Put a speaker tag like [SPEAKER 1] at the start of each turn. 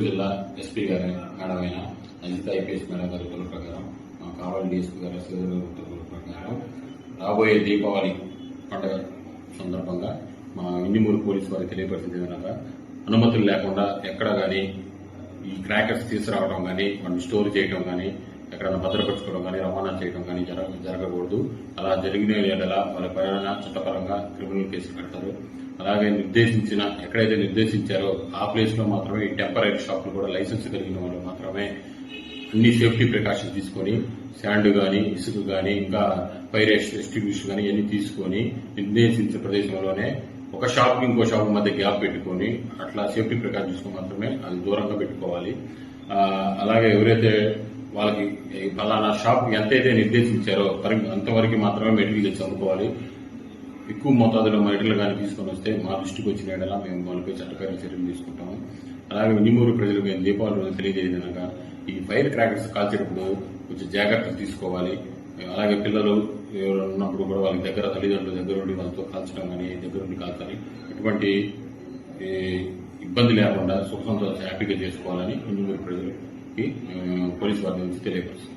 [SPEAKER 1] జిల్లా ఎస్పీ గారి మేడం అయిన అజిత ఐపీఎస్ మేడం గారి ఉత్తర్వుల ప్రకారం మా కావాలి డిఎస్పీ గారి శ్రీధర్ గారి ఉత్తర్వుల ప్రకారం రాబోయే దీపావళి పండుగ సందర్భంగా మా ఇండిమూరు పోలీసు వారికి తెలియపరిచింది కనుక అనుమతులు లేకుండా ఎక్కడ కానీ ఈ క్రాకర్స్ తీసుకురావడం కానీ వాటిని స్టోర్ చేయడం కానీ ఎక్కడైనా భద్రపరచుకోవడం కానీ రవాణా చేయడం కానీ జరగ జరగకూడదు. అలా జరిగిన ఎడల వాళ్ళ పైన చట్టపరంగా క్రిమినల్ కేసు పెడతారు. అలాగే నిర్దేశించిన ఎక్కడైతే నిర్దేశించారో ఆ ప్లేస్లో మాత్రమే ఈ టెంపరీ షాపులు కూడా లైసెన్స్ కలిగిన వాళ్ళు మాత్రమే అన్ని సేఫ్టీ ప్రికాషన్స్ తీసుకొని శాండ్ కానీ ఇసుక కానీ ఇంకా ఫైర్ ఎస్టిబ్యూషన్ కానీ ఇవన్నీ తీసుకొని నిర్దేశించిన ప్రదేశంలోనే ఒక షాప్కి ఇంకో షాప్ మధ్య గ్యాప్ పెట్టుకొని అట్లా సేఫ్టీ ప్రికాషన్ తీసుకొని మాత్రమే అది దూరంగా పెట్టుకోవాలి. అలాగే ఎవరైతే వాళ్ళకి ఫలానా షాప్ ఎంతైతే నిర్దేశించారో అంతవరకు మాత్రమే మెటీరియల్ తెచ్చి అమ్ముకోవాలి. ఎక్కువ మోతాదులో మెటీరియల్ కానీ తీసుకొని వస్తే మా దృష్టికి వచ్చిన ఎడలా మేము వాళ్ళపై చట్టపరమైన చర్యలు తీసుకుంటాము. అలాగే నిమ్మూరు ప్రజలకు మేము దీపావళి రోజు తెలియజేయదనగా ఈ ఫైర్ క్రాకర్స్ కాల్చేటప్పుడు కొంచెం జాగ్రత్తలు తీసుకోవాలి. అలాగే పిల్లలు ఉన్నప్పుడు కూడా వాళ్ళ దగ్గర తల్లిదండ్రుల దగ్గర ఉండి వాళ్ళతో కాల్చడం కానీ దగ్గర ఉండి కాల్చాలి. ఎటువంటి ఇబ్బంది లేకుండా సుఖ సంతోషం హ్యాపీగా చేసుకోవాలని నిమ్మూరు ప్రజలు ఆ, పోలీసు వారి నుంచి తెలియపరుస్తుంది